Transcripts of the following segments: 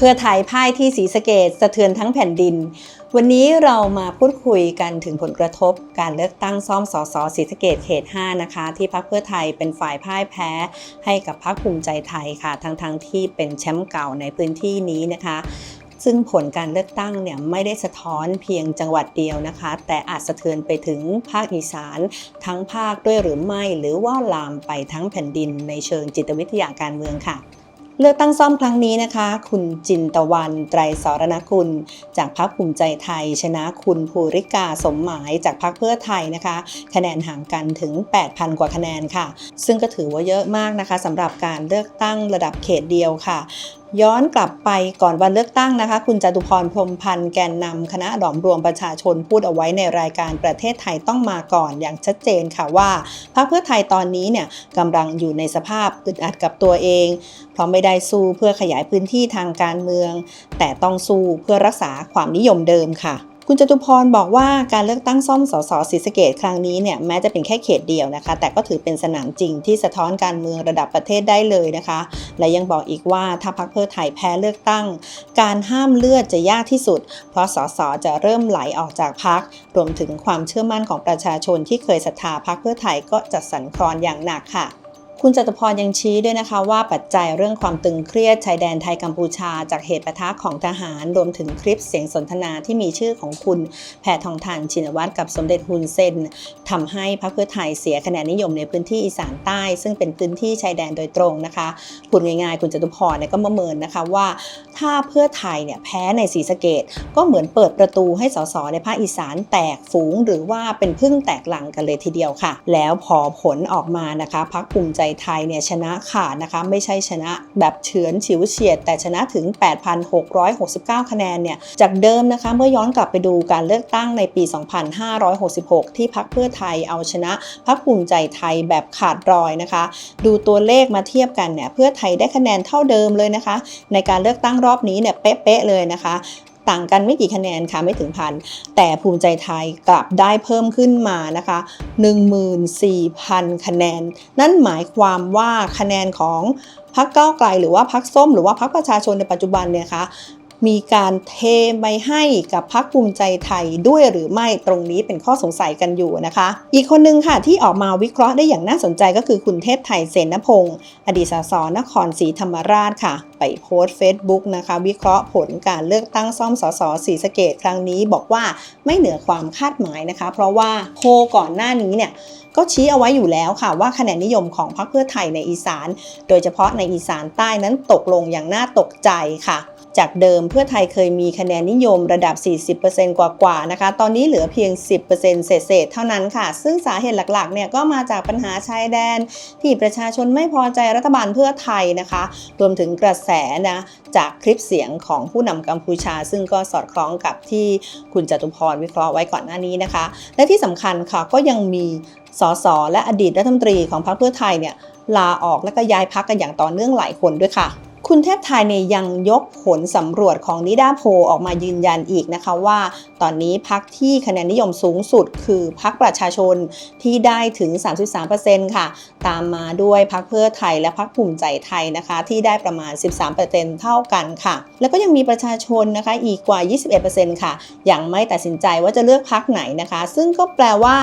เพื่อไทยพ่ายที่ศรีสะเกดสะเทือนทั้งแผ่นดิน วันนี้เรามาพูดคุยกันถึงผลกระทบการเลือกตั้งซ่อมสสศรีสะเกดเขต 5 นะคะ ที่พรรคเพื่อไทยเป็นฝ่ายพ่ายแพ้ให้กับพรรคภูมิใจไทยค่ะ ทั้งๆทที่เป็นแชมป์เก่าในพื้นที่นี้นะคะซึ่งผลการเลือกตั้งเนี่ยไม่ได้สะท้อนเพียงจังหวัดเดียวนะคะ แต่อาจสะเทือนไปถึงภาคอีสาน ทั้งภาคด้วยหรือไม่ หรือว่าลามไปทั้งแผ่นดินในเชิงจิตวิทยาการเมืองค่ะ เลือกตั้งซ่อมครั้งนี้นะคะ คุณจินตวันไตรสรณคุณ จากพรรคภูมิใจไทย ชนะคุณภูริกาสมหมายจากพรรคเพื่อไทยนะคะ คะแนนห่างกันถึง 8,000 กว่าคะแนนค่ะ ซึ่งก็ถือว่าเยอะมากนะคะสำหรับการเลือกตั้งระดับเขตเดียวค่ะ ย้อนกลับไปก่อนวันเลือกตั้งนะคะ คุณจตุพรพรมพันธ์แกนนำคณะหลอมรวมประชาชนพูดเอาไว้ในรายการประเทศไทยต้องมาก่อนอย่างชัดเจนค่ะว่าพรรคเพื่อไทยตอนนี้เนี่ยกำลังอยู่ในสภาพอึดอัดกับตัวเอง เพราะไม่ได้สู้เพื่อขยายพื้นที่ทางการเมือง แต่ต้องสู้เพื่อรักษาความนิยมเดิมค่ะ คุณจตุพรบอกว่าการเลือกตั้งซ่อมสสศรีสะเกดครั้งนี้เนี่ยแม้จะเป็นแค่เขตเดียวนะคะ แต่ก็ถือเป็นสนามจริงที่สะท้อนการเมืองระดับประเทศได้เลยนะคะ และยังบอกอีกว่าถ้าพรรคเพื่อไทยแพ้เลือกตั้ง การห้ามเลือดจะยากที่สุด เพราะสสจะเริ่มไหลออกจากพรรครวมถึงความเชื่อมั่นของประชาชนที่เคยศรัทธาพรรคเพื่อไทยก็จะสั่นคลอนอย่างหนักค่ะ คุณจตุพรยังชี้ด้วยนะคะว่าปัจจัยเรื่องความตึงเครียดชายแดนไทยกัมพูชา จากเหตุปะทะของทหาร รวมถึงคลิปเสียงสนทนาที่มีชื่อของคุณแพทองทานชินวัตรกับสมเด็จฮุนเซนทำให้พรรคเพื่อไทยเสียคะแนนนิยมในพื้นที่อีสานใต้ ซึ่งเป็นพื้นที่ชายแดนโดยตรงนะคะพูดง่ายๆ คุณจตุพรเนี่ยก็ประเมินนะคะว่า ถ้าเพื่อไทยเนี่ยแพ้ในศรีสะเกดก็เหมือนเปิดประตูให้สสในภาคอีสานแตกฝูง หรือว่าเป็นพึ่งแตกหลังกันเลยทีเดียวค่ะ แล้วพอผลออกมานะคะพรรคภูมิใจไทยเนี่ยชนะขาดนะคะไม่ใช่ชนะแบบเฉือนฉิวเฉียด แต่ชนะถึง 8,669 คะแนนเนี่ยจากเดิมนะคะเมื่อย้อนกลับไปดูการเลือกตั้งในปี 2566 ที่พรรคเพื่อไทยเอาชนะพรรคภูมิใจไทยแบบขาดรอยนะคะ ดูตัวเลขมาเทียบกันเนี่ยเพื่อไทยได้คะแนนเท่าเดิมเลยนะคะ ในการเลือกตั้งรอบนี้เนี่ยเป๊ะๆเลยนะคะ ต่างกันไม่กี่คะแนนค่ะไม่ถึงพันแต่ภูมิใจไทยกลับได้เพิ่มขึ้นมานะคะ 14,000 คะแนน นั่นหมายความว่าคะแนนของพรรคก้าวไกลหรือว่าพรรคส้ม หรือว่าพรรคประชาชนในปัจจุบันเนี่ยคะ มีการเทไปให้กับพรรคภูมิใจไทยด้วยหรือไม่ตรงนี้เป็นข้อสงสัยกันอยู่นะคะ อีกคนนึงค่ะที่ออกมาวิเคราะห์ได้อย่างน่าสนใจก็คือคุณเทพไทยเสนพงศ์อดีตสสนครศรีธรรมราชค่ะ ไปโพสต์ Facebook นะคะ วิเคราะห์ผลการเลือกตั้งซ่อมสสศรีสะเกดครั้งนี้บอกว่าไม่เหนือความคาดหมายนะคะ เพราะว่าโพก่อนหน้านี้เนี่ยก็ชี้เอาไว้อยู่แล้วค่ะว่าคะแนนนิยมของพรรคเพื่อไทยในอีสาน โดยเฉพาะในอีสานใต้นั้นตกลงอย่างน่าตกใจค่ะ จากเดิมเพื่อไทยเคยมีคะแนนนิยมระดับ 40%กว่าๆนะคะ ตอนนี้เหลือเพียง 10%เศษๆเท่านั้นค่ะ ซึ่งสาเหตุหลักๆเนี่ยก็มาจากปัญหาชายแดน ที่ประชาชนไม่พอใจรัฐบาลเพื่อไทยนะคะ รวมถึงกระแสนะจากคลิปเสียงของผู้นำกัมพูชา ซึ่งก็สอดคล้องกับที่คุณจตุพรวิเคราะห์ไว้ก่อนหน้านี้นะคะ และที่สำคัญค่ะก็ยังมีสสและอดีตรัฐมนตรีของพรรคเพื่อไทยเนี่ยลาออกและก็ย้ายพักกันอย่างต่อเนื่องหลายคนด้วยค่ะ คุณเทพไทยเนี่ยยังยกผลสำรวจของนิดาโพออกมายืนยันอีกนะคะว่า ตอนนี้พักที่คะแนนนิยมสูงสุด คือพักประชาชนที่ได้ถึง 33%ค่ะ ตามมาด้วยพักเพื่อไทยและพักภูมิใจไทยนะคะ ที่ได้ประมาณ 13%เท่ากันค่ะ แล้วก็ยังมีประชาชนนะคะอีกกว่า 21%ค่ะ ยังไม่ตัดสินใจว่าจะเลือกพักไหนนะคะ ซึ่งก็แปลว่า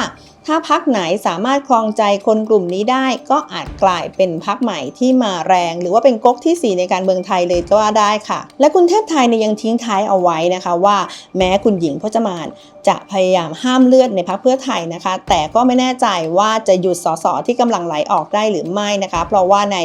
ถ้าพักไหนสามารถครองใจคนกลุ่มนี้ได้ ก็อาจกลายเป็นพักใหม่ที่มาแรง หรือว่าเป็นก๊กที่ 4 ในการเมืองไทยเลยก็ว่าได้ค่ะ และคุณเทพไทยเนี่ยยังทิ้งท้ายเอาไว้นะคะว่า แม้คุณหญิงพจมาน จะพยายามห้ามเลือดในพักเพื่อไทยนะคะ แต่ก็ไม่แน่ใจว่าจะหยุดสสที่กำลังไหลออกได้หรือไม่นะคะ เพราะว่าใน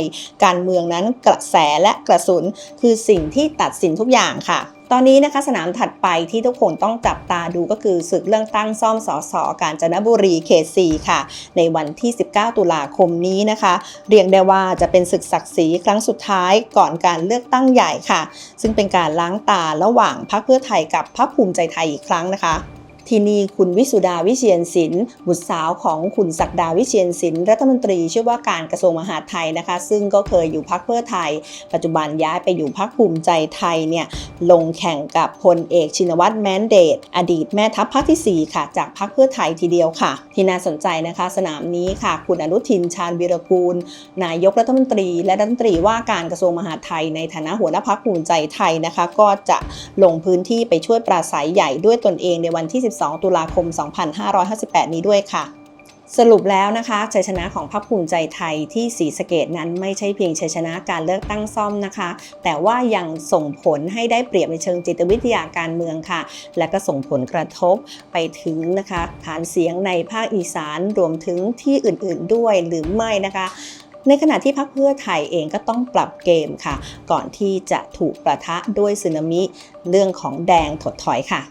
การเมืองนั้นกระแสและกระสุนคือสิ่งที่ตัดสินทุกอย่างค่ะ ตอนนี้นะคะสนามถัดไปที่ทุกคนต้องจับตาดูก็คือศึกเลือกตั้งซ่อมสอสอกาญจนบุรีเขต4ค่ะ ในวันที่ 19 ตุลาคมนี้นะคะ เรียกได้ว่าจะเป็นศึกศักดิ์ศรีครั้งสุดท้ายก่อนการเลือกตั้งใหญ่ค่ะ ซึ่งเป็นการล้างตาระหว่างพรรคเพื่อไทยกับพรรคภูมิใจไทยอีกครั้งนะคะ ที่นี่คุณวิสุดาวิเชียนศิลป์บุตรสาวของคุณศักดาวิเชียนศิลป์รัฐมนตรีช่วยว่าการกระทรวงมหาดไทยนะคะ ซึ่งก็เคยอยู่พักเพื่อไทย ปัจจุบันย้ายไปอยู่พักภูมิใจไทยเนี่ยลงแข่งกับพลเอกชินวัตรแมนเดต อดีตแม่ทัพภาคที่ 4 ค่ะ จากพักเพื่อไทยทีเดียวค่ะ ที่น่าสนใจนะคะ สนามนี้ค่ะ คุณอนุทินชาญวีรกูล นายกรัฐมนตรี และรัฐมนตรีว่าการกระทรวงมหาดไทย ในฐานะหัวหน้าพักภูมิใจไทยนะคะ ก็จะลงพื้นที่ไปช่วยปราศัยใหญ่ด้วยตนเองในวันที่12 ตุลาคม 2558 นี้ด้วยค่ะ สรุปแล้วนะคะชัยชนะของพรรคภูมิใจไทยที่ศรีสะเกดนั้นไม่ใช่เพียงชัยชนะการเลือกตั้งซ่อมนะคะ แต่ว่ายังส่งผลให้ได้เปรียบในเชิงจิตวิทยาการเมืองค่ะ และก็ส่งผลกระทบไปถึงนะคะฐานเสียงในภาคอีสานรวมถึงที่อื่นๆด้วยหรือไม่นะคะในขณะที่พรรคเพื่อไทยเองก็ต้องปรับเกมค่ะ ก่อนที่จะถูกประทะด้วยสึนามิเรื่องของแดงถดถอยค่ะ